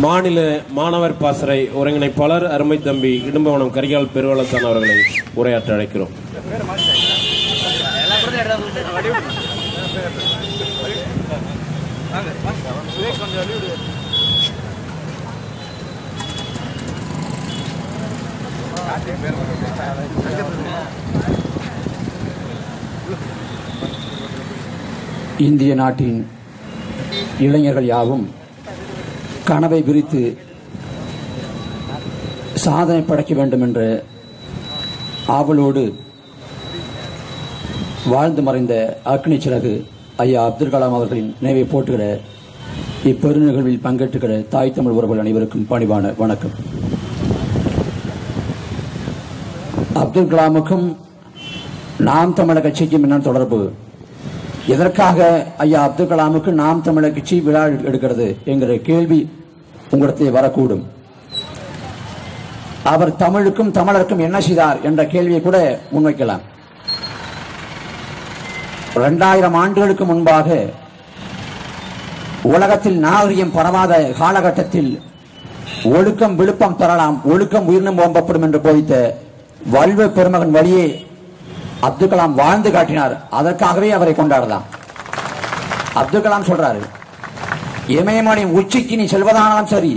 மாநில மாணவர் பாசறை ஒருங்கிணைப்பாளர் அருமை தம்பி இடும்பவனம் கரிகால் பெருவளத்தான் அவர்களை உரையாற்ற அழைக்கிறோம். இந்திய நாட்டின் இளைஞர்கள் யாவும் கனவை விரித்து சாதனை படைக்க வேண்டும் என்ற ஆவலோடு வாழ்ந்து மறைந்த அக்னி சிறகு ஐயா அப்துல் கலாம் அவர்களின் நினைவை போட்டுகிற இப்பெருநிகழ்வில் பங்கேற்றுகிற தாய் தமிழ் உறவுகள் அனைவருக்கும் பணிவான வணக்கம். அப்துல் கலாமுக்கும் நாம் தமிழக கட்சிக்கும் என்ன தொடர்பு? எதற்காக ஐயா அப்துல் கலாமுக்கு நாம் தமிழர் கட்சி விழா எடுக்கிறது என்கிற கேள்வி உங்களிடத்தில் வரக்கூடும். அவர் தமிழுக்கும் தமிழருக்கும் என்ன செய்தார் என்ற கேள்வியை கூட முன்வைக்கலாம். இரண்டாயிரம் ஆண்டுகளுக்கு முன்பாக உலகத்தில் நாகரிகம் பரவாத காலகட்டத்தில் ஒழுக்கம் விழுப்பம் தரலாம் ஒழுக்கம் உயிரினம் ஓம்பப்படும் என்று போதித்த வல்வ பெருமகன் வழியே அப்துல் கலாம் வாழ்ந்து காட்டினார். அதற்காகவே அவரை கொண்டாடலாம் அப்துல் கலாம் சொல்றாரு இமயமலையின் உச்சிக்கு நீ செல்வதானாலும் சரி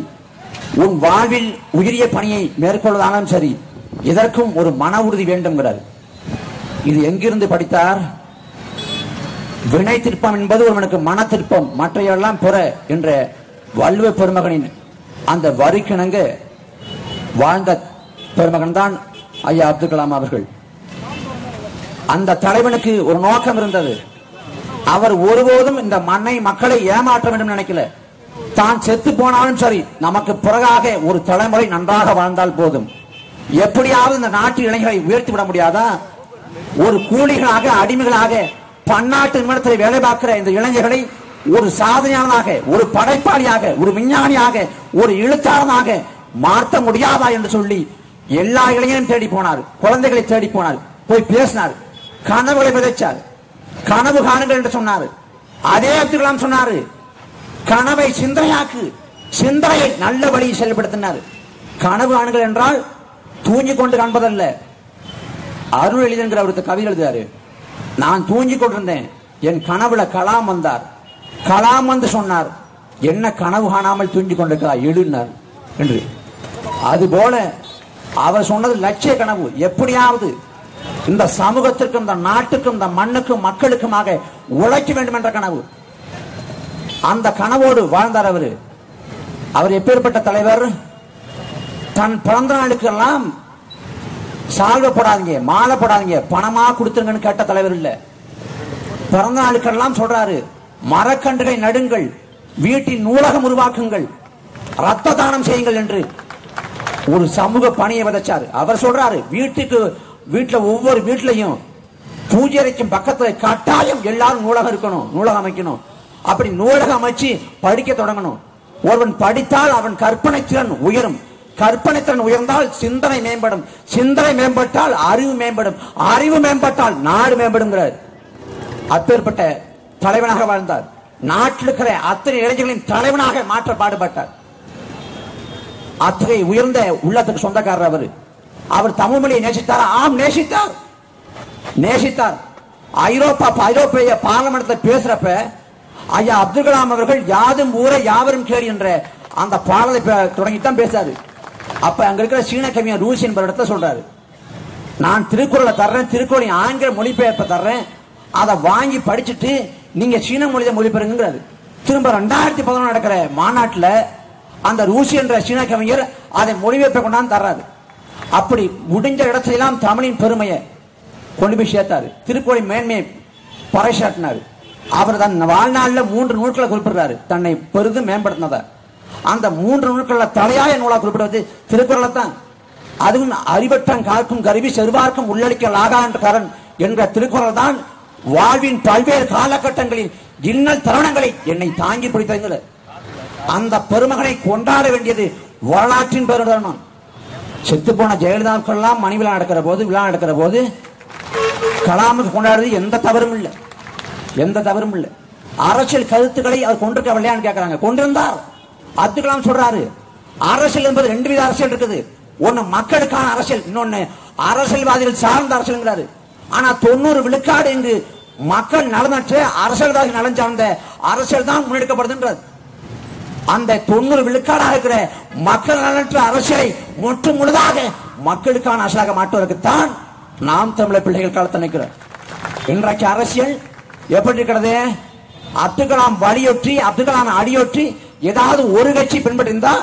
உன் வாழ்வில் உயரிய பணியை மேற்கொள்வதானாலும் சரி இதற்கும் ஒரு மன உறுதி வேண்டும்ங்கிறார். இது எங்கிருந்து படித்தார்? வினை திருப்பம் என்பது ஒருவனுக்கு மன திருப்பம் மற்றையெல்லாம் புற என்ற வல்லுவ பெருமகனின் அந்த வரிக்கிணங்க வாழ்ந்த பெருமகன் தான் ஐயா அப்துல் கலாம் அவர்கள். அந்த தலைவனுக்கு ஒரு நோக்கம் இருந்தது. அவர் ஒருபோதும் இந்த மண்ணை மக்களை ஏமாற்ற வேண்டும் நினைக்கல. தான் செத்து போனாலும் சரி நமக்கு பிறகாக ஒரு தலைமுறை நன்றாக வாழ்ந்தால் போதும். எப்படியாவது இந்த நாட்டு இளைஞரை உயர்த்தி விட முடியாதா? ஒரு கூலிகளாக அடிமைகளாக பன்னாட்டு நிமிடத்தில் வேலை பார்க்கிற இந்த இளைஞர்களை ஒரு சாதனையாளனாக ஒரு படைப்பாளியாக ஒரு விஞ்ஞானியாக ஒரு எழுத்தாளனாக மாற்ற முடியாதா என்று சொல்லி எல்லா இளைஞரும் தேடி போனார். குழந்தைகளை தேடி போனார். போய் பேசினார். கனவுகளை விதைச்சார். கனவு காணுங்கள் என்று சொன்னார். அதே அப்துல் கலாம் சொன்னாரு கனவை சிந்தனையாக்கு சிந்தனையை நல்ல வழியில் செயல்படுத்தினார். கனவு காணுங்கள் என்றால் தூங்கிக் கொண்டு காண்பதல்ல. அருள் எளிதன்கிற ஒருத்தர் கவி எழுதுறாரு நான் தூங்கி கொண்டிருந்தேன். என் கனவுல கலாம் வந்தார். கலாம் வந்து சொன்னார் என்ன கனவு காணாமல் தூங்கி கொண்டிருக்கிறார் எழுனார் என்று. அதுபோல அவர் சொன்னது லட்சிய கனவு. எப்படியாவது இந்த சமூகத்திற்கும் இந்த நாட்டுக்கும் இந்த மண்ணுக்கும் மக்களுக்குமாக உழைக்க வேண்டும் என்ற கனவு. அந்த கனவோடு வாழ்ந்தார் அவரு. அவர் எப்பேற்பட்ட தலைவர்? தன் பிறந்த நாளுக்கெல்லாம் சால்வை போடாதீங்க மாலை போடாதீங்க பணமா கொடுத்துருங்கன்னு கேட்ட தலைவர் இல்ல. பிறந்த நாளுக்கெல்லாம் சொல்றாரு மரக்கன்றுகளை நடுங்கள் வீட்டின் நூலகம் உருவாக்குங்கள் ரத்த தானம் செய்யுங்கள் என்று ஒரு சமூக பணியை விதைச்சாரு. அவர் சொல்றாரு வீட்டுக்கு வீட்டுல ஒவ்வொரு வீட்லயும் பூஜை அறைக்கும் பக்கத்துல கட்டாயம் எல்லாரும் நூலகம் இருக்கணும் நூலகம் அமைக்கணும். அப்படி நூலகம் அமைச்சு படிக்க தொடங்கணும். ஒருவன் படித்தால் அவன் கற்பனை திறன் உயரும். கற்பனை திறன் உயர்ந்தால் சிந்தனை மேம்படும். சிந்தனை மேம்பட்டால் அறிவு மேம்படும். அறிவு மேம்பட்டால் நாடு மேம்படுங்கிறார். அப்பேற்பட்ட தலைவனாக வாழ்ந்தார். நாட்டில் இருக்கிற அத்தனை இளைஞர்களின் தலைவனாக மாற்ற பாடுபட்டார். அத்தகைய உயர்ந்த உள்ளத்துக்கு சொந்தக்காரர் அவர். அவர் தமிழ் மொழியை நேசித்தார்? ஆம் நேசித்தார். நேசித்தார். ஐரோப்பா ஐரோப்பிய பார்லமெண்ட்ல பேசுறப்ப ஐயா அப்துல் கலாம் அவர்கள் யாதும் ஊரை யாவரும் கேள் என்ற அந்த பாடலை தொடங்கித்தான் பேசாரு அப்ப அங்க இருக்கிற சீன கவிஞர் ரூசி என்பவர் இடத்த சொல்றாரு. நான் திருக்குறளை தர்றேன் திருக்குறளின் ஆங்கில மொழிபெயர்ப்பை தர்றேன் அதை வாங்கி படிச்சுட்டு நீங்க சீன மொழியை மொழிபெயர்ங்கிறாரு திரும்ப ரெண்டாயிரத்தி பதினொன்று நடக்கிற மாநாட்டில் அந்த ரூசி என்ற சீன கவிஞர் அதை மொழிபெயர்ப்பை கொண்டாந்து தர்றாரு. அப்படி முடிஞ்ச இடத்திலெல்லாம் தமிழின் பெருமையை கொண்டு போய் சேர்த்தாரு. திருக்குறளின் மேன்மையை பறைசாட்டினாரு அவர் தன் வாழ்நாளில் மூன்று நூல்களை குறிப்பிடுறாரு. தன்னை பெரிதும் மேம்படுத்தினதை. அந்த மூன்று நூல்களில் தலையாய நூலா குறிப்பிடுவது திருக்குறளை தான். அதுவும் அறிவற்றம் காக்கும் கருவி செருவார்க்கும் உள்ளளிக்கல் ஆகா என்ற கரண் என்ற திருக்குறள் தான் வாழ்வின் பல்வேறு காலகட்டங்களில் இன்னல் தருணங்களை என்னை தாங்கி பிடித்தங்கள் அந்த பெருமகனை கொண்டாட வேண்டியது வரலாற்றின் பெருந்தருணம். செத்து போன ஜெயலலிதாவுக்கெல்லாம் மணி விழா நடக்கிற போது விழா நடக்கிற போது கலாமுக்கு கொண்டாடுறது எந்த தவறும் இல்லை. எந்த தவறும் இல்லை. அரசியல் கருத்துக்களை அவர் கொண்டிருக்கவில்லையான்னு கேட்கிறாங்க கொண்டிருந்தார். அப்துல் கலாம் சொல்றாரு அரசியல் என்பது ரெண்டு வித அரசியல் இருக்குது. ஒன்னு மக்களுக்கான அரசியல் இன்னொன்னு அரசியல்வாதிகள் சார்ந்த அரசியல்ங்கிறாரு. ஆனா தொண்ணூறு விழுக்காடு இங்கு மக்கள் நலனற்ற அரசியல்வாதி நலன் சார்ந்த அரசியல் தான் முன்னெடுக்கப்படுதுன்றது அந்த தொண்ணூறு விழுக்காடாக இருக்கிற மக்கள் நலனற்ற அரசியலை முற்று முழுதாக மக்களுக்கான அரசாக மாற்றுவதற்குத்தான் நாம் தமிழர் பிள்ளைகள் காலத்தில் நிற்கிறோம். இன்றைக்கு அரசியல் எப்படி இருக்கிறது? அப்துல் கலாம் வழியொற்றி அப்துல் கலாம் அடியொற்றி ஏதாவது ஒரு கட்சி பின்பற்றிருந்தா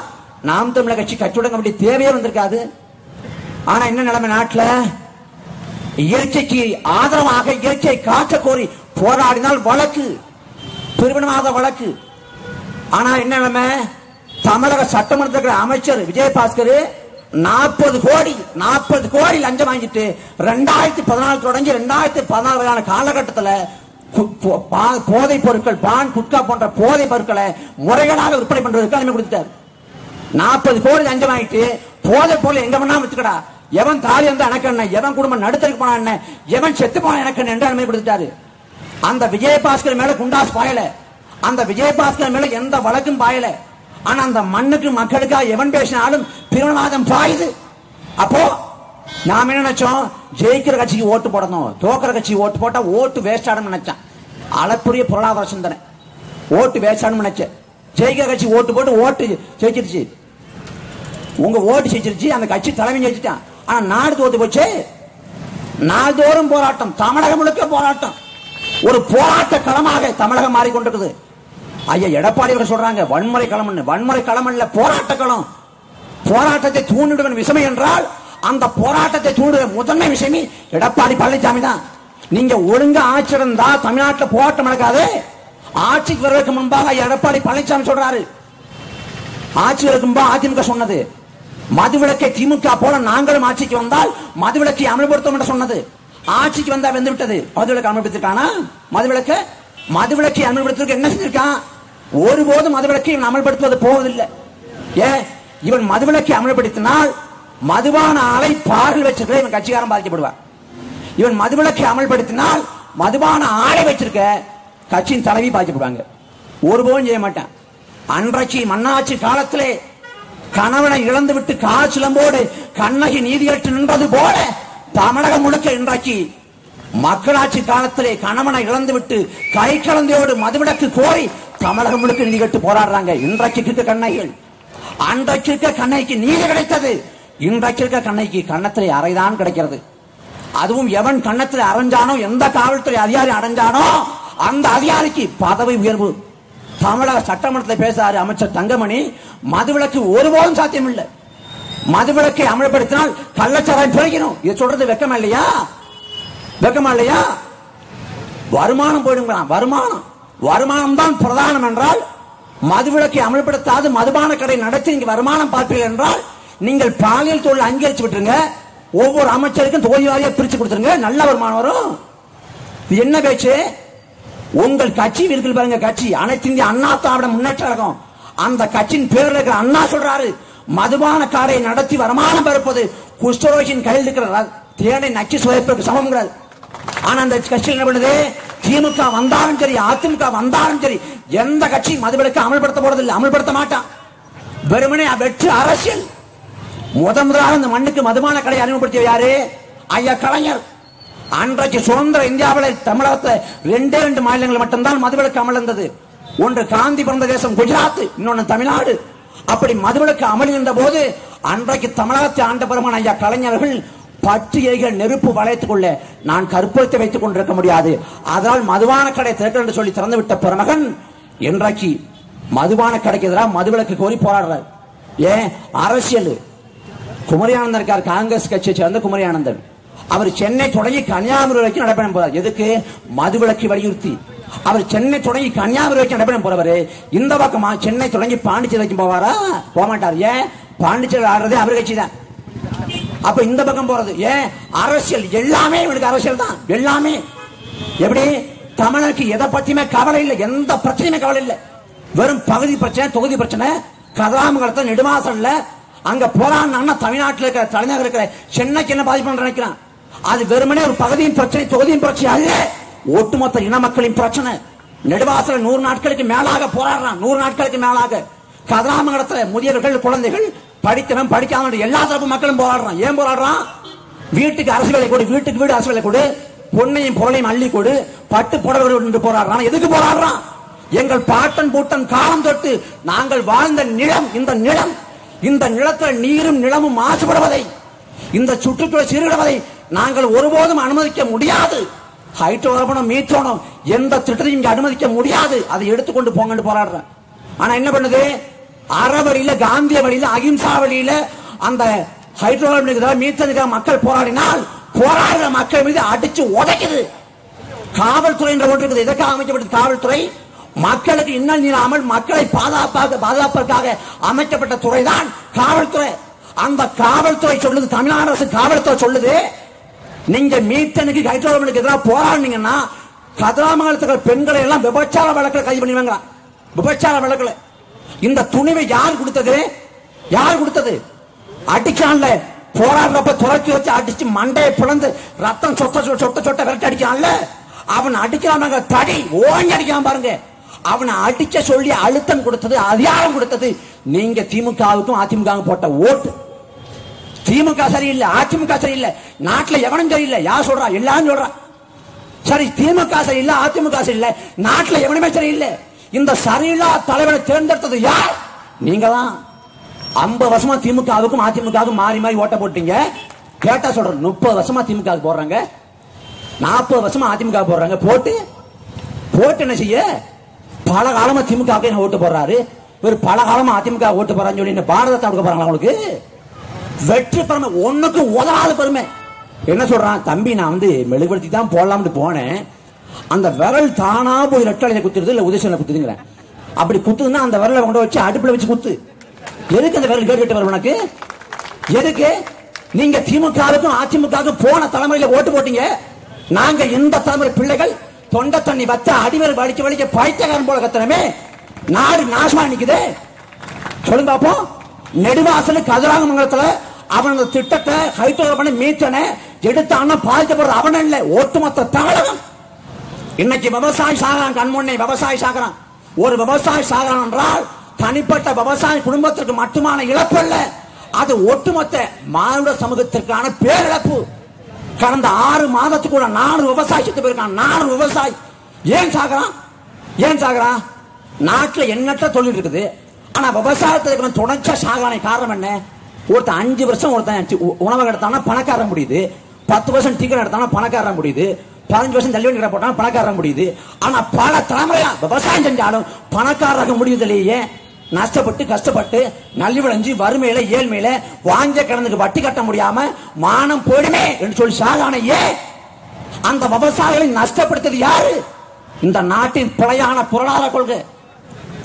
நாம் தமிழர் கட்சி கட்சி தொடங்க வேண்டிய தேவையே வந்திருக்காது. ஆனா என்ன நிலைமை நாட்டில்? இயற்கைக்கு ஆதரவாக இயற்கையை காக்க கோரி போராடினால் வழக்கு திருமணமாக வழக்கு ஆனா என்ன நிலைமை? தமிழக சட்டமன்றத்தில் அமைச்சர் விஜயபாஸ்கர் நாற்பது கோடி நாற்பது கோடி லஞ்சம் வாங்கிட்டு ரெண்டாயிரத்தி பதினாலு தொடங்கி ரெண்டாயிரத்தி பதினாலு வரையான காலகட்டத்தில் போதைப் பொருட்கள் பான் குட்கா போன்ற போதைப் பொருட்களை முறைகளாக விற்பனை பண்றதுக்கு அனுமதி கொடுத்தார் நாற்பது கோடி லஞ்சம் வாங்கிட்டு போதை பொருள் எங்க பண்ணா வச்சுக்கடா எவன் தாலி வந்து எனக்கு என்ன? எவன் குடும்பம் நடுத்தருக்கு போனா என்ன? எவன் செத்து போனா எனக்கு என்ன? என்று அனுமதி கொடுத்துட்டாரு. அந்த விஜயபாஸ்கர் மேல குண்டாஸ் பாயலை. அந்த விஜயபாஸ்கர் மேல எந்த வழக்கும் பாயல. ஆனா அந்த மண்ணுக்கு மக்களுக்காக எவன் பேசினாலும் பிரிவினவாதம் பாயுது. அப்போ நாம என்ன நினைச்சோம்? ஜெயிக்கிற கட்சிக்கு ஓட்டு போடணும். தோக்கிற கட்சிக்கு ஓட்டு போட்டா ஓட்டு வேஸ்ட் ஆடும் நினைச்சேன். அளப்புரிய பொருளாதார சிந்தனை. ஓட்டு வேஸ்ட் ஆடும் நினைச்சேன். ஜெயிக்கிற கட்சி ஓட்டு போட்டு ஓட்டு ஜெயிச்சிருச்சு. உங்க ஓட்டு ஜெயிச்சிருச்சு அந்த கட்சி தலைமை ஜெயிச்சிட்டான். ஆனா நாடு தோத்து போச்சு. நாள்தோறும் போராட்டம். தமிழகம் முழுக்க போராட்டம். ஒரு போராட்ட களமாக தமிழகம் மாறிக்கொண்டிருக்குது. ஐயா எடப்பாடி அவர்கள் சொல்றாங்க வன்முறை களம் வன்முறை களம் அல்ல போராட்ட களம். போராட்டத்தை தூண்டிடுவன் விஷமை என்றால் அந்த போராட்டத்தை தூண்டுகிற முதன்மை விஷயமே எடப்பாடி பழனிசாமி தான். நீங்க ஒழுங்கா ஆட்சி இருந்தா தமிழ்நாட்டில் போராட்டம் நடக்காது. ஆட்சிக்கு வருவதற்கு முன்பாக ஐயா எடப்பாடி பழனிசாமி சொல்றாரு. ஆட்சி இருக்கும்போது அதிமுக சொன்னது. மதுவிலக்கை திமுக போல நாங்களும் ஆட்சிக்கு வந்தால் மதுவிலக்கை அமல்படுத்தும் என்று சொன்னது. ஆட்சிக்கு வந்தா வெந்து விட்டது மதுவிலக்கு அமல்படுத்திருக்கானா? மதுவிலக்கு? மதுவிலக்கை அமல்படுத்துவதற்கு என்ன செஞ்சிருக்கான்? ஒருபோதும் மதுவிலக்கை இவன் அமல்படுத்துவது போவதில்லை. ஏ இவன் மதுவிலக்கை அமல்படுத்தினால் மதுபான ஆலை பாடல் வச்சிருக்க இவன் கட்சிக்காரன் பாதிக்கப்படுவான். இவன் மதுவிலக்கை அமல்படுத்தினால் மதுபான ஆலை வச்சிருக்க கட்சியின் தலைவி பாதிக்கப்படுவாங்க. ஒருபோதும் செய்ய மாட்டான். அன்றைக்கு மன்னாட்சி காலத்திலே கணவனை இழந்து விட்டு காய்ச்சலம்போடு கண்ணகி நீதியற்று நின்றது போல தமிழகம் முழுக்க இன்றைக்கு மக்களாட்சி காலத்திலே கணவனை இழந்து விட்டு கை கலந்தையோடு மதுவிலக்கு கோரி தமிழகம் முழுக்க நிகழ்த்து கட்டு போராடுறாங்க. இன்றைக்கு இருக்க கண்ணகிகள் அன்றைக்கு இருக்க கண்ணைக்கு நீதி கிடைத்தது. இன்றைக்கு இருக்க கண்ணைக்கு கன்னத்திலே அறைதான் கிடைக்கிறது. அதுவும் எவன் கண்ணத்தில் அரைஞ்சானோ எந்த காவல்துறை அதிகாரி அடைஞ்சானோ அந்த அதிகாரிக்கு பதவி உயர்வு. தமிழக சட்டமன்றத்தில் பேசாரு அமைச்சர் தங்கமணி மதுவிலக்கு ஒருபோதும் சாத்தியம் இல்லை மதுவிலக்கை அமல்படுத்தினால் கள்ளச்சாராயம் பிழைக்கணும் இது சொல்றது வெக்கமா இல்லையா? வெக்கமா இல்லையா? வருமானம் போயிடுங்களா வருமானம். வருமானம் தான் பிரதானம் என்றால் மதுவிலக்கை அமல்படுத்தாது மதுபான கடை நடத்தி நீங்க வருமானம் பார்ப்பீர்கள் என்றால் நீங்கள் பாலியல் தொழில் அங்கீகரிச்சு விட்டுருங்க. ஒவ்வொரு அமைச்சருக்கும் தொகுதி வாரியா பிரிச்சு கொடுத்துருங்க. நல்ல வருமானம் வரும். இது என்ன பேச்சு? உங்கள் கட்சி இருக்குது பாருங்க கட்சி. அனைத்து இந்திய அண்ணா திராவிட முன்னேற்ற கழகம். அந்த கட்சியின் பேர்ல இருக்கிற அண்ணா சொல்றாரு. மதுபான காரை நடத்தி வருமானம் பெறுப்பது குஷ்டரோஷின் கையில் இருக்கிற தேனை நச்சு சுவைப்பதற்கு சமம்ங்கிறார் ஆனா அந்த கட்சியில் என்ன பண்ணுது? திமுக வந்தாலும் சரி அதிமுக வந்தாலும் சரி எந்த கட்சியும் மதுவிலக்கு அமல்படுத்த போறதில்லை அமல்படுத்த மாட்டான் வெறுமனே வெற்று அரசியல். முத முதலாக இந்த மண்ணுக்கு மதுமான கடை அறிமுகப்படுத்திய யாரு? ஐயா கலைஞர். அன்றைக்கு சுதந்திர இந்தியாவில் தமிழகத்தில் ரெண்டே ரெண்டு மாநிலங்கள் மட்டும்தான் மதுவிலக்கு அமல் இருந்தது ஒன்று காந்தி பிறந்த தேசம் குஜராத் இன்னொன்று தமிழ்நாடு. அப்படி மதுவிலக்கு அமல் இருந்த போது அன்றைக்கு தமிழகத்தை ஆண்ட பெருமான ஐயா கலைஞர்கள் பட்டு எரிகிற நெருப்பு வளையத்துக்குள்ளே நான் கற்பழித்து வைத்துக் கொண்டிருக்க முடியாது. அதனால் மதுவான கடை திறக்க என்று சொல்லி திறந்து விட்ட பெருமகன் என்றாக்கி மதுபான கடைக்கு எதிராக மதுவிலக்கு கோரி போராடுறார். ஏன்? அரசியல். குமரியானந்தன் இருக்கார் காங்கிரஸ் கட்சியை சேர்ந்த குமரியானந்தன். அவர் சென்னை தொடங்கி கன்னியாகுமரி வரைக்கும் நடைபெறும் போறார். எதுக்கு? மதுவிலக்கு வலியுறுத்தி. அவர் சென்னை தொடங்கி கன்னியாகுமரி வரைக்கும் நடைபெறும் போறவர். இந்த பக்கமா சென்னை தொடங்கி பாண்டிச்சேரி வரைக்கும் போவாரா? போக மாட்டார். ஏன்? பாண்டிச்சேரி ஆடுறதே அவர் கட்சி தான் அப்ப இந்த பக்கம் போறது. ஏன் அரசியல். எல்லாமே இவனுக்கு அரசியல் தான். எல்லாமே. எப்படி? தமிழருக்கு எதை பத்தியுமே கவலை இல்லை. எந்த பிரச்சனையுமே கவலை இல்லை. வெறும் பகுதி பிரச்சனை தொகுதி பிரச்சனை. கதாமங்கலத்தை நெடுவாசல்ல அங்க போறான்னு தமிழ்நாட்டில் இருக்கிற தலைநகர் இருக்கிற சென்னைக்கு என்ன பாதிப்பு நினைக்கிறான். அது வெறுமனே ஒரு பகுதியின் பிரச்சனை தொகுதியின் பிரச்சனை அல்ல. ஒட்டுமொத்த இன மக்களின் பிரச்சனை. நெடுவாசல் நூறு நாட்களுக்கு மேலாக போராடுறான். நூறு நாட்களுக்கு மேலாக. கதிராமங்கலத்துல முதியவர்கள் குழந்தைகள் படித்தவன் படிக்காதவன் எல்லா தரப்பு மக்களும் போராடுறான். ஏன் போராடுறான்? வீட்டுக்கு அரசு வேலை கொடு வீட்டுக்கு வீடு அரசு வேலை கொடு பொன்னையும் பொருளையும் அள்ளி கொடு பட்டு புடவை என்று போராடுறான். எதுக்கு போராடுறான்? எங்கள் பாட்டன் பூட்டன் காலம் தொட்டு நாங்கள் வாழ்ந்த நிலம் இந்த நிலம் இந்த நிலத்தில் நீரும் நிலமும் மாசுபடுவதை இந்த சுற்றுச்சூழல் சீர்கிடுவதை நாங்கள் ஒருபோதும் அனுமதிக்க முடியாது. ஹைட்ரோகார்பனும் மீத்தோனும் எந்த திட்டத்தையும் இங்கே அனுமதிக்க முடியாது. அதை எடுத்துக்கொண்டு போங்கன்னு போராடுறேன். ஆனா என்ன பண்ணுது? அறவழியில காந்திய வழியில அகிம்சா வழியில அந்த ஹைட்ரோகார்பனுக்கு மீத்தனுக்காக மக்கள் போராடினால் போராடுற மக்கள் மீது அடிச்சு உதைக்குது. காவல்துறை என்ற ஒன்று இருக்குது. எதற்காக அமைக்கப்பட்டது? காவல்துறை மக்களுக்கு இன்னல் நீராமல் மக்களை பாதுகாப்பாக பாதுகாப்பதற்காக அமைக்கப்பட்ட துறைதான் காவல்துறை. அந்த காவல்துறை சொல்லுது தமிழ்நாடு அரசு காவல்துறை சொல்லுது நீங்க மீத்தனுக்கு ஹைட்ரோகார்பனுக்கு எதிராக போராடினீங்கன்னா கதிராமங்கலத்துக்கு பெண்களை எல்லாம் விபச்சார வழக்கில் கைது பண்ணுவாங்க விபச்சார வழக்கில். இந்த துணிவை யார் கொடுத்தது? யார் கொடுத்தது? அடிச்சான்ல போராடுறப்ப துரத்தி வச்சு அடிச்சு மண்டையை பிளந்து ரத்தம் சொட்ட சொட்ட சொட்ட விரட்டி அடிச்சான்ல அவன் அடிக்கிறான் தடி ஓங்கி அடிக்காம பாருங்க. அவனை அடிச்ச சொல்லி அழுத்தம் கொடுத்தது அதிகாரம் கொடுத்தது நீங்க திமுகவுக்கும் அதிமுக போட்ட ஓட்டு. திமுக சரியில்லை அதிமுக சரியில்லை நாட்டுல எவனும் சரியில்லை யார் சொல்றா? எல்லாரும் சொல்றா. சரி திமுக சரியில்லை அதிமுக சரியில்லை நாட்டுல எவனுமே சரியில்லை. இந்த சரியில்லா தலைவனை தேர்ந்தெடுத்தது யார்? நீங்க தான் ஐம்பது வருஷமா திமுகவுக்கும் அதிமுகவுக்கும் மாறி மாறி ஓட்ட போட்டீங்க. கேட்டா சொல்றேன் முப்பது வருஷமா திமுக போடுறாங்க. நாற்பது வருஷமா அதிமுக போடுறாங்க. போட்டு போட்டு என்ன செய்ய? பல காலமா திமுக ஓட்டு போடுறாரு? இவர் பல காலமா அதிமுக ஓட்டு போறான்னு சொல்லி பாரதத்தை கொடுக்க போறாங்களா உங்களுக்கு? வெற்றி பெருமை ஒண்ணுக்கு உதவாத பெருமை. என்ன சொல்றான்? தம்பி நான் வந்து மெழுகுபடுத்தி தான் போடலாம்னு போனேன். அந்த விரல் தானா போய் ரெட்டலையில குத்துறது இல்ல உதயசனில குத்துதுங்கிறேன் அப்படி குத்துதுன்னா அந்த விரலை கொண்டு வச்சு அடுப்புல வச்சு குத்து. எதுக்கு அந்த விரல் கேட்டு வரும் உனக்கு? எதுக்கு? நீங்க திமுகவுக்கும் அதிமுகவுக்கும் போன தலைமுறையில ஓட்டு போட்டீங்க. நாங்க இந்த தலைமுறை பிள்ளைகள் தொண்டை தண்ணி வத்த அடிவரை வலிக்க வலிக்க பைத்தியக்காரன் போல கத்தனமே நாடு நாசமா நிக்குது. சொல்லுங்க பாப்போம். நெடுவாசல் கதிராமங்கலத்துல அவன் அந்த திட்டத்தை கைத்தொகை பண்ணி மீட்டனை எடுத்தான பாதிக்கப்படுற அவன இல்ல. ஒட்டுமொத்த தமிழகம் இன்னைக்கு விவசாயி சாகிறான் கண்முன்னே விவசாயி சாகிறான். ஒரு விவசாயி சாகிறான் என்றால் தனிப்பட்ட விவசாய குடும்பத்திற்கு மட்டுமான இழப்பு அல்ல. அது ஒட்டுமொத்த மானுட சமூகத்திற்கான பேரிழப்பு. கடந்த ஆறு மாதத்துக்குள்ள நானூறு விவசாயி செத்து போயிருக்கான். நானூறு விவசாயி. ஏன் சாகிறான்? ஏன் சாகிறான்? நாட்டில் எண்ணற்ற தொழில் இருக்குது? ஆனா விவசாயத்துக்கு தொடர்ச்சியா சாகரான காரணம் என்ன? ஒருத்தன் அஞ்சு வருஷம் ஒருத்தன் சி- உணவகம் எடுத்தானா பணக்காரன் முடியுது. பத்து வருஷம் டிக்கெட் எடுத்தானா பணக்காரன் முடியுது. பதினஞ்சு வருஷம் தள்ளி வண்டி போட்டாலும் பணக்காரன் முடியுது. ஆனா பல தலைமுறையா விவசாயம் செஞ்சாலும் பணக்காரங்க முடியுதுலேயே நஷ்டப்பட்டு கஷ்டப்பட்டு நல்லி வறுமையில ஏழ்மையில வாங்கிய கடனுக்கு வட்டி கட்ட முடியாம மானம் போயிடுமே என்று சொல்லி சாகான ஏன்? அந்த விவசாயிகளை நஷ்டப்படுத்தது யாரு? இந்த நாட்டின் பிழையான பொருளாதார கொள்கை.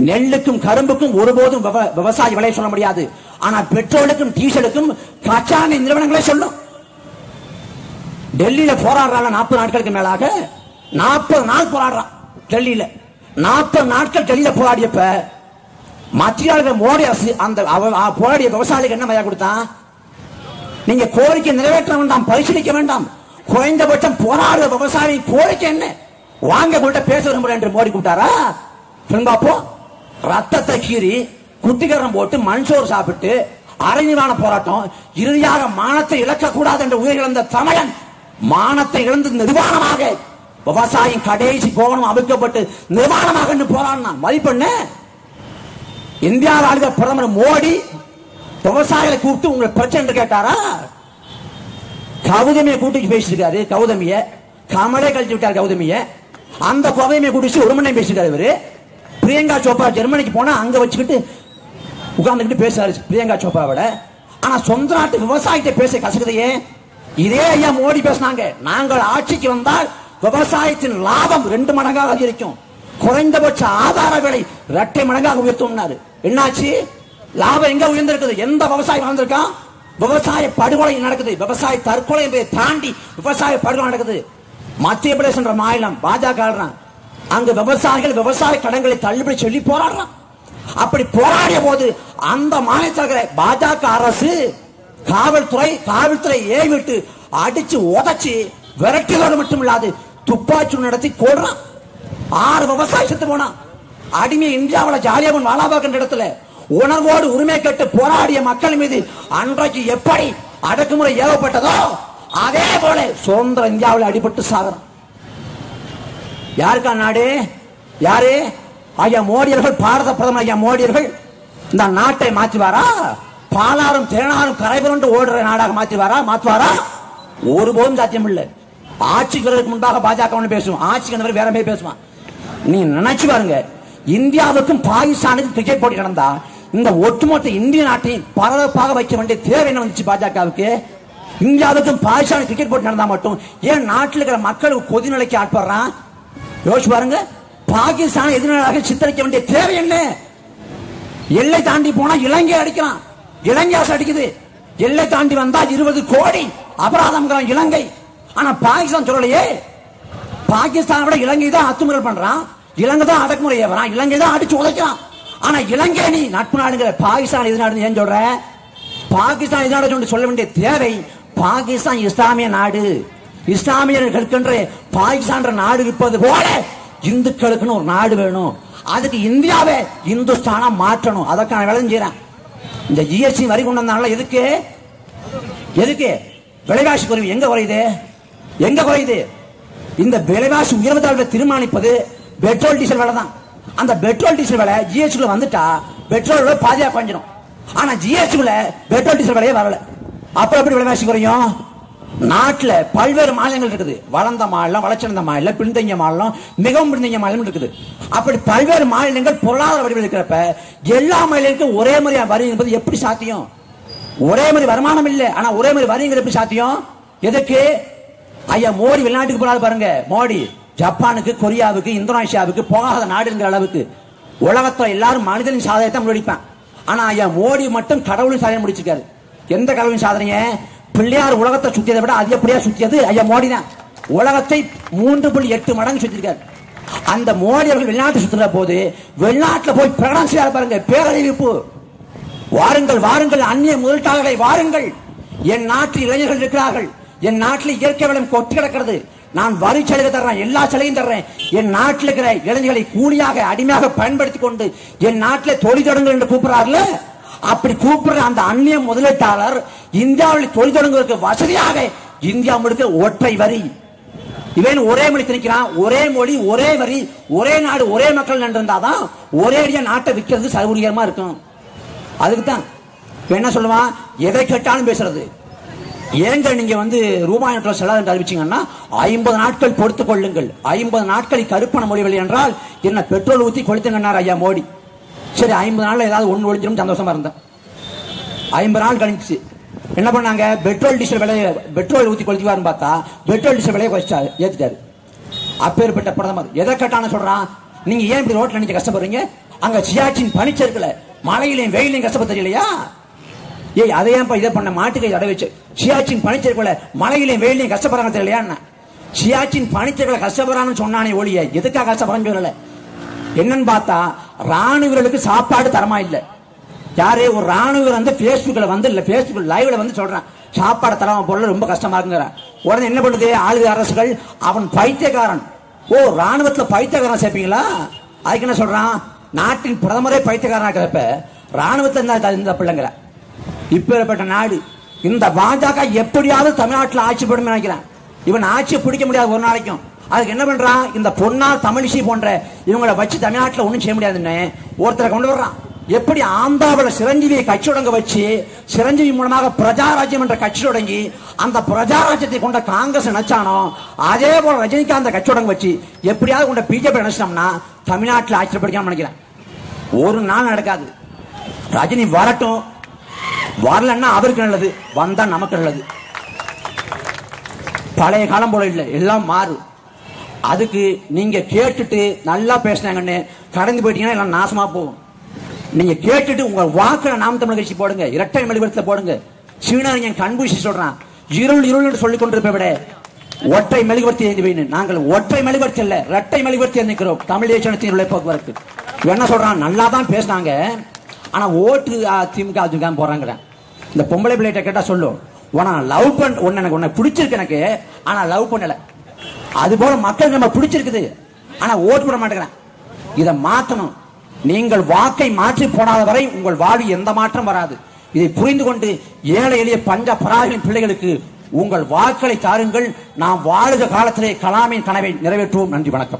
நெல்லுக்கும் கரும்புக்கும் ஒருபோதும் விவ- விவசாயி விலை சொல்ல முடியாது. ஆனா பெட்ரோலுக்கும் டீசலுக்கும் கச்சான நிறுவனங்களே சொல்லும். டெல்லியில போராடுறாங்க நாற்பது நாட்களுக்கு மேலாக? நாற்பது நாள் போராடுறான் டெல்லியில. நாற்பது நாட்கள் டெல்லியில போராடியப்ப மத்திய அரசு மோடி அரசு அந்த அவ- போராடிய விவசாயிகளுக்கு என்ன மயா கொடுத்தான்? நீங்க கோரிக்கை நிறைவேற்ற வேண்டாம் பரிசீலிக்க வேண்டாம். குறைந்தபட்சம் போராடுற விவசாயி கோரிக்கை என்ன? வாங்க கூட பேச விரும்புறேன் என்று மோடி கூப்பிட்டாரா? திரும்பாப்போ ரத்தத்தை கீறி குத்திகரம் போட்டு மண்சோறு சாப்பிட்டு அரைநிவான போராட்டம் இறுதியாக மானத்தை இழக்கக்கூடாது என்று உயிரிழந்த தமிழன் மானத்தை இழந்து நிர்வாணமாக விவசாயம் கடைசி போகணும் அவிழ்க்கப்பட்டு நிர்வாணமாக நின்னு போராடினான் மதிப்பெண்ண இந்தியாவில் ஆளுகிற பிரதமர் மோடி விவசாயிகளை கூப்பிட்டு உங்களை பிரச்சனை கேட்டாரா? கௌதமியை கூட்டிட்டு பேசியிருக்காரு கௌதமிய. கமலே கழிச்சு விட்டார் கௌதமிய. அந்த கோவையுமே கூட்டிட்டு ஒரு மணி நேரம் பேசியிருக்காரு இவரு. பிரியங்கா சோப்ரா ஜெர்மனிக்கு போனா அங்க வச்சுக்கிட்டு உட்கார்ந்துக்கிட்டு பேசுறாரு பிரியங்கா சோப்ராவோட. ஆனா சொந்த நாட்டு விவசாயத்தை பேச கசக்குதையே இதே ஐயா மோடி பேசினாங்க. நாங்கள் ஆட்சிக்கு வந்தால் விவசாயத்தின் லாபம் ரெண்டு மடங்காக அதிகரிக்கும். குறைந்தபட்ச ஆதார விலை இரட்டை மடங்காக உயர்த்தும்னாரு. என்னாச்சு? லாபம் எங்க உயர்ந்திருக்குது? எந்த விவசாயி வளர்ந்திருக்கான் விவசாய படுகொலை நடக்குது. விவசாய தற்கொலை என்பதை தாண்டி விவசாய படுகொலை நடக்குது. மத்திய பிரதேசன்ற மாநிலம் பாஜக ஆடுறான் அங்க விவசாயிகள் விவசாய கடன்களை தள்ளுபடி சொல்லி போராடுறான். அப்படி போராடிய போது அந்த மாநிலத்தில் பாஜக அரசு காவல்துறை காவல்துறை ஏவிட்டு அடிச்சு உதச்சு விரட்டுகிறது மட்டும் இல்லாது துப்பாக்கி நடத்தி கொடுறான் ஆறு விவசாயி செத்து போனான். அடிமை இந்தியாவுல ஜாலியவன் வாலாபாக் இடத்துல உணர்வோடு உரிமை கேட்டு போராடிய மக்கள் மீது அன்றைக்கு எப்படி அடக்குமுறை ஏவப்பட்டதோ அதே போல சுதந்திர இந்தியாவில் அடிபட்டு சாகரம். யாருக்கா நாடு? யாரு? ஐயா மோடியர்கள் பாரத பிரதமர் ஐயா மோடியர்கள் இந்த நாட்டை மாற்றுவாரா? பாலாரும் தேனாரும் கரைபுரண்டு ஓடுற நாடாக மாற்றுவாரா? மாற்றுவாரா? ஒருபோதும் சாத்தியம் இல்லை. ஆட்சிக்கு வருவதற்கு முன்பாக பாஜக பேசுவோம் ஆட்சிக்கு வந்தவர் வேற மாதிரி பேசுவான். நீ நினைச்சு பாருங்க. இந்தியாவுக்கும் பாகிஸ்தானுக்கும் கிரிக்கெட் போட்டி நடந்தா இந்த ஒட்டுமொத்த இந்திய நாட்டையும் பரபரப்பாக வைக்க வேண்டிய தேவை என்ன வந்துச்சு பாஜகவுக்கு? இந்தியாவுக்கும் பாகிஸ்தான் கிரிக்கெட் போட்டி நடந்தா மட்டும் ஏன் நாட்டில் இருக்கிற மக்கள் கொதிநிலைக்கு ஆட்படுறான்? யோசிச்சு பாருங்க. பாகிஸ்தான் எதிராக சித்தரிக்க வேண்டிய தேவை என்ன? எல்லை தாண்டி போனா இலங்கை அடிக்கிறான் இலங்கை அடிக்குது. எல்லை தாண்டி வந்தா இருபது கோடி அபராதம் இலங்கை. ஆனா பாகிஸ்தான் சொல்லலையே. பாகிஸ்தான் விட இலங்கை தான் அத்துமுறை பண்றான். இலங்கை தான் அடக்குமுறை ஏவறான். இலங்கை தான் அடிச்சு உதைக்கிறான். ஆனா இலங்கை நீ நட்பு நாடுங்கிற பாகிஸ்தான் எது நாடு ஏன் சொல்ற? பாகிஸ்தான் எது நாடு சொல்லி சொல்ல வேண்டிய தேவை பாகிஸ்தான் இஸ்லாமிய நாடு. இஸ்லாமியர்களுக்கென்று பாகிஸ்தான் நாடு இருப்பது போல இந்துக்களுக்குன்னு ஒரு நாடு வேணும். அதுக்கு இந்தியாவை இந்துஸ்தானா மாற்றணும். அதற்கான வேலை செய்யறேன். இந்த ஜிஎஸ்டி வரி கொண்டு வந்தாங்களா? எதுக்கு? எதுக்கு? விலைவாசி குறைவு எங்க குறையுது? எங்க குறையுது? இந்த விலைவாசி உயர்வதாக தீர்மானிப்பது பெட்ரோல் டீசல் விலை தான் அந்த பெட்ரோல் டீசல் விலை ஜிஎஸ்டி வந்துட்டா பெட்ரோல் விலை பாதியா குறைஞ்சிடும் ஆனா ஜிஎஸ்டி பெட்ரோல் டீசல் விலையே வரல. அப்புறம் எப்படி விலைவாசி குறையும்? நாட்டுல பல்வேறு மாநிலங்கள் இருக்குது. வளர்ந்த மாநிலம் வளர்ச்சியடைந்த மாநிலம் பின்தங்கிய மாநிலம் மிகவும் பின்தங்கிய மாநிலம் இருக்குது. அப்படி பல்வேறு மாநிலங்கள் பொருளாதார வடிவில் இருக்கிறப்ப எல்லா மாநிலங்களுக்கும் ஒரே மாதிரி வரி என்பது எப்படி சாத்தியம்? ஒரே மாதிரி வருமானம் இல்லை. ஆனா ஒரே மாதிரி வரிங்கிறது எப்படி சாத்தியம்? எதுக்கு? ஐயா மோடி வெளிநாட்டுக்கு போனாலும் பாருங்க. மோடி ஜப்பானுக்கு கொரியாவுக்கு இந்தோனேஷியாவுக்கு போகாத நாடுங்கிற அளவுக்கு. உலகத்தில் எல்லாரும் மனிதனின் சாதனையை முன்னெடுப்பான். ஆனா ஐயா மோடி மட்டும் கடவுளின் சாதனை முடிச்சிருக்காரு. எந்த கடவுளின் சாதனையை? பிள்ளையார் உலகத்தை சுத்தியதை விட அதிகப்படியா சுத்தியது ஐயா மோடி தான் உலகத்தை மூன்று புள்ளி எட்டு மடங்கு சுத்திருக்காரு. அந்த மோடி அவர்கள் வெளிநாட்டு சுத்துற போது வெளிநாட்டுல போய் பிரகடனம் செய்யாரு பாருங்க பேரறிவிப்பு வாருங்கள் வாருங்கள் அந்நிய முதலீட்டாளர்களை வாருங்கள். என் நாட்டில் இளைஞர்கள் இருக்கிறார்கள். என் நாட்டில் இயற்கை வளம் கொட்டி கிடக்கிறது. நான் வரி சலுகை தர்றேன் எல்லா சலுகையும் தர்றேன். என் நாட்டில் இருக்கிற இளைஞர்களை கூலியாக அடிமையாக பயன்படுத்திக் கொண்டு என் நாட்டில் தொழில் தொடங்குங்கள் என்று கூப்பிடுறாருல? அப்படி கூப்பிடுற அந்த அந்நிய முதலீட்டாளர் இந்தியாவில் தொழில் தொடங்குவதற்கு வசதியாக இந்தியா முழுக்க ஒற்றை வரி. இவன் ஒரே மொழி திணிக்கிறான். ஒரே மொழி ஒரே வரி ஒரே நாடு ஒரே மக்கள் இருந்தாதான் ஒரே அடியா நாட்டை விற்கிறது சௌகரியமா இருக்கும். அதுக்கு தான் என்ன சொல்லுவான்? எதை கேட்டாலும் பேசுறது. ஏங்க நீங்க வந்து ரூபாய் நோட்டில் செல்லாது என்று அறிவிச்சீங்கன்னா ஐம்பது நாட்கள் பொறுத்துக் கொள்ளுங்கள். ஐம்பது நாட்களை கருப்பண மொழிகள் என்றால் என்ன பெட்ரோல் ஊத்தி கொளுத்துங்கன்னார் ஐயா மோடி. சரி ஐம்பது நாள்ல ஏதாவது ஒண்ணு ஒழிஞ்சிரும் சந்தோஷமா இருந்தேன். ஐம்பது நாள் கழிச்சு என்ன பண்ணாங்க? பெட்ரோல் டீசல் விலையை பெட்ரோல் ஊத்தி கொளுத்திவாருன்னு பார்த்தா பெட்ரோல் டீசல் விலையை குறைச்சாரு ஏத்துட்டாரு. அப்பேற்பட்ட பிரதமர். எதை கேட்டான சொல்றான்? நீங்க ஏன் இப்படி ரோட்ல நினைச்சு கஷ்டப்படுறீங்க? அங்க சியாச்சின் பனிச்சருக்குல மழையிலையும் வெயிலையும் கஷ்டப்பட தெரியலையா? ஏய் அதை ஏன் இதை பண்ண மாட்டுக்கை அடை வச்சு சியாச்சின் பனிச்சருக்குல மழையிலையும் வெயிலையும் கஷ்டப்படுறாங்க தெரியலையா சியாச்சின் பனிச்சருக்குல கஷ்டப்படுறான்னு சொன்னானே ஒழிய எதுக்காக கஷ்டப்படுறேன்னு சொல்லல. என்னன்னு பார்த்தா ராணுவ வீரர்களுக்கு சாப்பாடு தரமா இல்ல. யாரே ஒரு ராணுவ வந்து பேஸ்புக்ல வந்து இல்ல பேஸ்புக் லைவ்ல வந்து சொல்றான் சாப்பாடு தராம போல ரொம்ப கஷ்டமா இருக்குங்கிற. உடனே என்ன பண்ணுது? ஆளுக அரசுகள் அவன் பைத்தியக்காரன். ஓ ராணுவத்துல பைத்தியக்காரன் சேர்ப்பீங்களா? அதுக்கு என்ன சொல்றான்? நாட்டின் பிரதமரே பைத்தியக்காரனா இருக்கிறப்ப ராணுவத்தில் இருந்தா இந்த பிள்ளைங்கிற. இப்பேற்பட்ட நாடு. இந்த பாஜக எப்படியாவது தமிழ்நாட்டில் ஆட்சி போடும் நினைக்கிறேன். இவன் ஆட்சியை பிடிக்க முடியாது ஒரு நாளைக்கும். அதுக்கு என்ன பண்றான் இந்த பொன்னால் தமிழிசை போன்ற இவங்களை வச்சு தமிழ்நாட்டில் ஒன்றும் செய்ய முடியாதுன்னு ஒருத்தரை கொண்டு வர்றான். எப்படி ஆந்திராவில் சிரஞ்சீவியை கட்சி தொடங்க வச்சு சிரஞ்சீவி மூலமாக பிரஜாராஜ்யம் என்ற கட்சி தொடங்கி அந்த பிரஜாராஜ்யத்தை கொண்ட காங்கிரஸ் நினைச்சானோ அதே போல ரஜினிகாந்த் கட்சி தொடங்க வச்சு எப்படியாவது கொண்ட பிஜேபி நினைச்சிட்டோம்னா தமிழ்நாட்டில் ஆட்சி நினைக்கிறேன். ஒரு நாள் நடக்காது. ரஜினி வரட்டும். வரலன்னா அவருக்கு நல்லது. வந்தா நமக்கு நல்லது. பழைய காலம் போல இல்லை. எல்லாம் மாறும் அதுக்கு நீங்க கேட்டுட்டு நல்லா பேசினாங்கன்னு கடந்து போயிட்டீங்கன்னா எல்லாம் நாசமா போகும். நீங்க கேட்டுட்டு உங்க வாக்குல நாம் தமிழ் கட்சி போடுங்க இரட்டை மெழுகுவர்த்தல போடுங்க. சீனாரியன் கண்பூசி சொல்றான் இருள் இருள் என்று சொல்லிக் கொண்டிருப்ப விட ஒற்றை மெழுகுவர்த்தி ஏந்தி வைன்னு. நாங்கள் ஒற்றை மெழுகுவர்த்தி அல்ல இரட்டை மெழுகுவர்த்தி நிற்கிறோம் தமிழ் தேசத்தின் உள்ள போக்குவரத்து என்ன சொல்றான்? நல்லா தான் பேசினாங்க. ஆனா ஓட்டு ஆ, திமுக அதிமுக போறாங்க இந்த பொம்பளை பிள்ளைகிட்ட கேட்டா சொல்லும் உன லவ் பண்ண உன்னை எனக்கு உன்னை பிடிச்சிருக்கு எனக்கு ஆனா லவ் பண்ணல. அது போல மக்கள் நம்ம பிடிச்சிருக்குது. ஆனா ஓட்டு போட மாட்டேங்கிறேன். இதை மாத்தணும். நீங்கள் வாக்கை மாற்றி போடாத வரை உங்கள் வாழ்வு எந்த மாற்றம் வராது. இதை புரிந்து கொண்டு ஏழை எளிய பஞ்ச பராகின் பிள்ளைகளுக்கு உங்கள் வாக்களை தாருங்கள். நாம் வாழுக காலத்திலே கலாமின் கனவை நிறைவேற்றுவோம். நன்றி வணக்கம்.